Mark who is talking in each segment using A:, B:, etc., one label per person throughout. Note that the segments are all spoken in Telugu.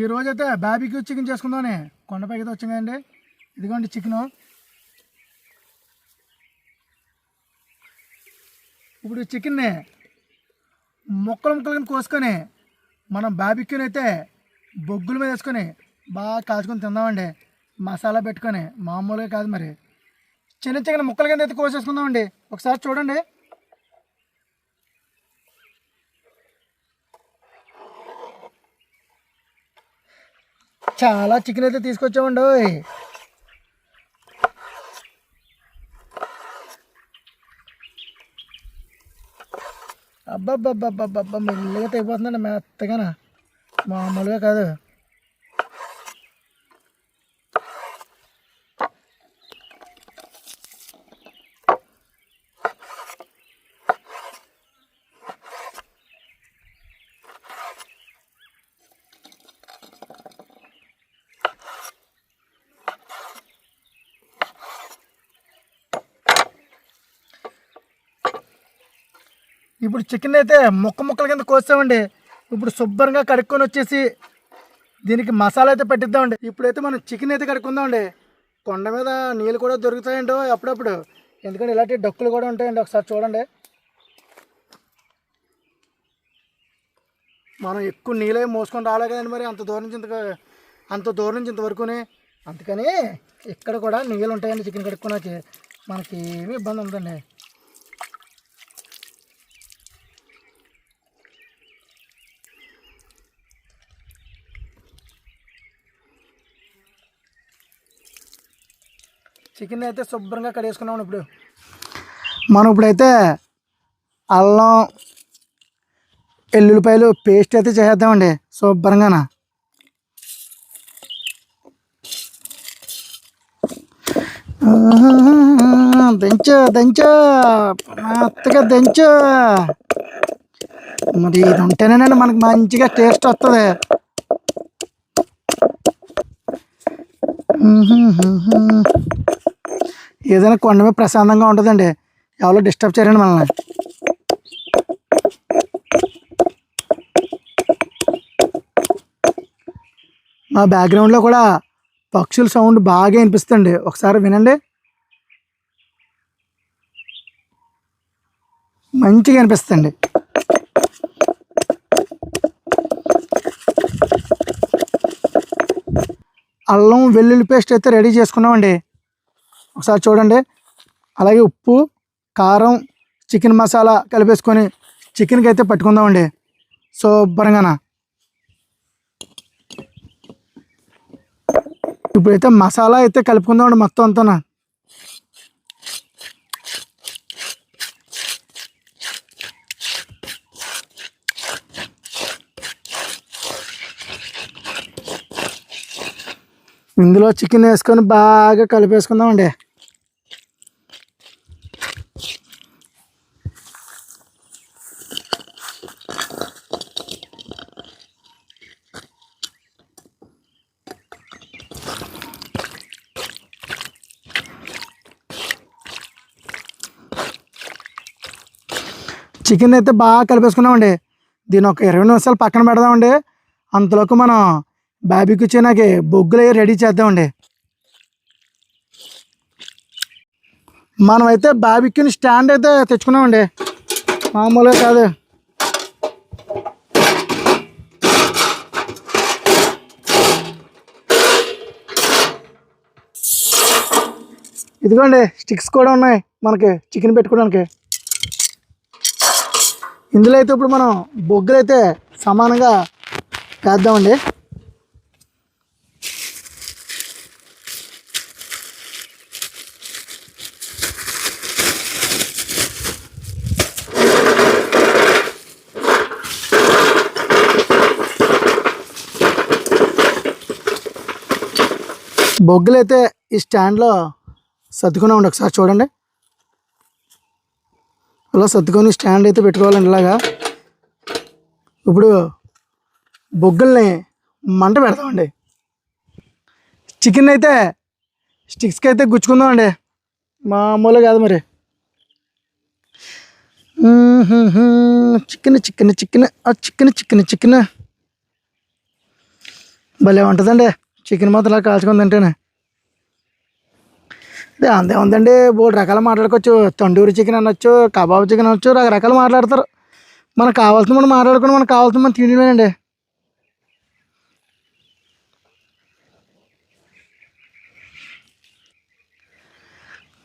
A: ఈ రోజైతే బాబీక్యూ చికెన్ చేసుకుందామని. కొండపైకి అయితే వచ్చిందండి ఇదిగోండి చికెను. ఇప్పుడు ఈ చికెన్ని ముక్కలు ముక్కలు కింద కోసుకొని మనం బాబిక్యూని అయితే బొగ్గుల మీద వేసుకొని బాగా కాచుకొని తిందామండి. మసాలా పెట్టుకొని. మామూలుగా కాదు మరి. చిన్న చిన్న ముక్కల కింద అయితే కోసేసుకుందామండి. ఒకసారి చూడండి. చాలా చికెన్ అయితే తీసుకొచ్చామండి ఓయ్. అబ్బబ్బబ్బబ్బబ్బబ్బ మెల్లిగా తెగిపోతుందండి మెత్తగానా మామూలుగా కాదు ఇప్పుడు చికెన్ అయితే ముక్క ముక్కల కింద కోసామండి ఇప్పుడు శుభ్రంగా కడుక్కొని వచ్చేసి దీనికి మసాలా అయితే పెట్టిద్దామండి. ఇప్పుడైతే మనం చికెన్ అయితే కడుక్కుందామండి. కొండ మీద నీళ్ళు కూడా దొరుకుతాయండి అప్పుడప్పుడు. ఎందుకంటే ఇలాంటి డక్కులు కూడా ఉంటాయండి. ఒకసారి చూడండి. మనం ఎక్కువ నీళ్ళే మోసుకొని రాలే కదండి మరి. అంత దూరం నుంచి ఇంత అంత దూరం నుంచి ఇంతవరకుని అందుకని ఇక్కడ కూడా నీళ్ళు ఉంటాయండి చికెన్ కడుక్కోడానికి. మనకి ఏమి ఇబ్బంది ఉందండి చికెన్ అయితే శుభ్రంగా కడిగేసుకున్నాం ఇప్పుడు. మనం ఇప్పుడైతే అల్లం ఎల్లుల్లిపాయలు పేస్ట్ అయితే చేసేద్దామండి శుభ్రంగాన. దంచు దంచు మెత్తగా దంచు. మరి ఇది ఉంటేనేనండి మనకి మంచిగా టేస్ట్ వస్తుంది. ఏదైనా కొండ మీద ప్రశాంతంగా ఉంటుందండి. ఎవరో డిస్టర్బ్ చేయరండి మనల్ని. మా బ్యాక్గ్రౌండ్లో కూడా పక్షుల సౌండ్ బాగా వినిపిస్తుంది ఒకసారి వినండి. మంచిగా అనిపిస్తుంది అల్లం వెల్లుల్లి పేస్ట్ అయితే రెడీ చేసుకున్నామండి. ఒకసారి చూడండి. అలాగే ఉప్పు కారం చికెన్ మసాలా కలిపేసుకొని చికెన్కి అయితే పట్టుకుందామండి. శుభ్రంగా ఇప్పుడైతే మసాలా అయితే కలుపుకుందామండి మొత్తం అంతా ఇందులో చికెన్ వేసుకొని బాగా కలిపేసుకుందామండి. చికెన్ అయితే బాగా కలిపేసుకున్నామండి దీని ఒక ఇరవై నిమిషాలు పక్కన పెడదామండి. అంతలోకి మనం బాబీకి వచ్చేనాకి బొగ్గులు రెడీ చేద్దామండి. మనం అయితే బాబీక్యూని స్టాండ్ అయితే తెచ్చుకున్నామండి. మామూలుగా కాదు. ఇదిగోండి స్టిక్స్ కూడా ఉన్నాయి మనకి చికెన్ పెట్టుకోవడానికి. ఇందులో అయితే ఇప్పుడు మనం బొగ్గులు అయితే సమానంగా వేద్దామండి. బొగ్గులు అయితే ఈ స్టాండ్లో సర్దుకున్నామండి ఒకసారి చూడండి. అలా సర్దుకొని స్టాండ్ అయితే పెట్టుకోవాలండి ఇలాగా. ఇప్పుడు బొగ్గుల్ని మంట పెడతామండి. చికెన్ అయితే స్టిక్స్కి అయితే గుచ్చుకుందామండి. మామూలు కాదు మరి. చికెన్ చికెన్ చికెన్ ఆ చికెన్ చికెన్ చికెన్. భలే ఉంటుందండి. చికెన్ మాత్రం ఇలా కాల్చుకొని తింటేనే. అదే అంతే ఉందండి మూడు రకాలు మాట్లాడుకోవచ్చు. తండూరి చికెన్ అనొచ్చు కబాబ్ చికెన్ అనొచ్చు రకరకాలు మాట్లాడతారు. మనకు కావాల్సిన మనం మాట్లాడుకుని మనకు కావాల్సిన మనం తినేయండి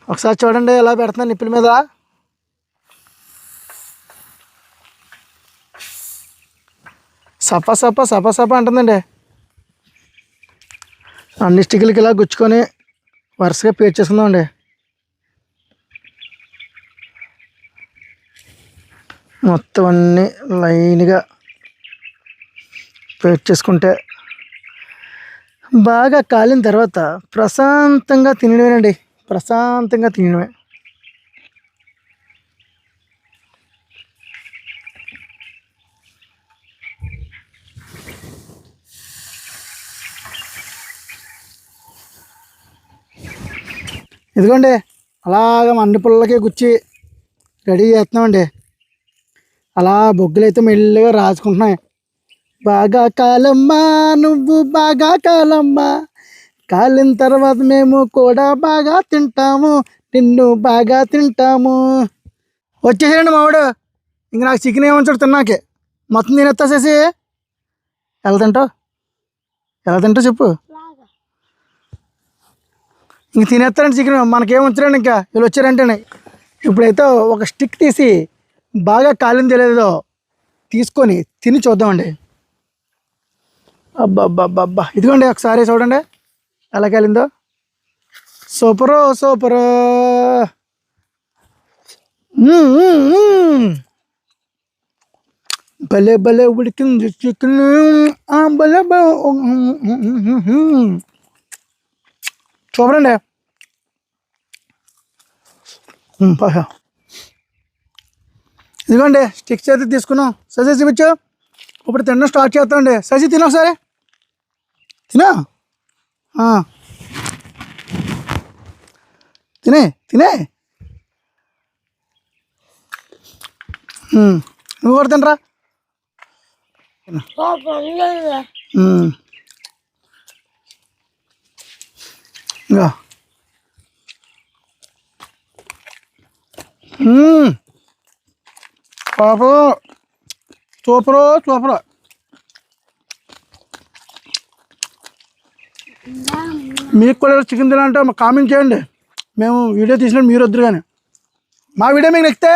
A: ఒకసారి చూడండి ఎలా పెడుతున్నాను నిప్పుల మీద. సప సఫా సఫా సఫా అంటుందండి. అన్ని స్టిక్లకి ఇలా గుచ్చుకొని వరుసగా పేర్ చేసుకుందామండి మొత్తం అన్నీ లైన్గా పేర్ చేసుకుంటే బాగా కాలిన తర్వాత ప్రశాంతంగా తినడమేనండి. ప్రశాంతంగా తినడమే. ఇదిగోండి అలాగ మండి పుల్లకి గుచ్చి రెడీ చేస్తున్నామండి. అలా బొగ్గులు అయితే మెల్లిగా రాసుకుంటున్నాయి బాగా కాలమ్మా నువ్వు బాగా కాలమ్మా. కాలిన తర్వాత మేము కూడా బాగా తింటాము నిన్ను బాగా తింటాము. వచ్చేసాడండి మావాడు ఇంక నాకు చికెన్ ఏమంటాడు తిన్నాకే. మొత్తం తినేస్తాసేసి ఎలా తింటావు? ఎలా తింటావు చెప్పు. ఇంక తినేస్తారండి చికెన్. మనకేం ఉంచరండి ఇంకా? వీళ్ళు వచ్చారంటేనే. ఇప్పుడైతే ఒక స్టిక్ తీసి బాగా కాలింది తెలియదో తీసుకొని తిని చూద్దామండి. అబ్బబ్బబ్బబ్బా. ఇదిగోండి ఒకసారి చూడండి. ఎలా కాలిందో. Super super. భలే భలే ఉడికింది చికెన్. భలే పాషా ఇదిగోండి స్టిక్స్ అయితే తీసుకున్నాం. సజీ చూపించు. ఇప్పుడు తినడం స్టార్ట్ చేస్తామండి సజీ తిన ఒకసారి. తినా. తినే తినే. నువ్వు కూడా తినరా? ఇంకా. పాపం. Super super. మీకు కూడా చికెన్ తినాలంటే కామెంట్ చేయండి. మేము వీడియో తీసినట్టు మీరు వద్దురు కానీ. మా వీడియో మీకు నచ్చితే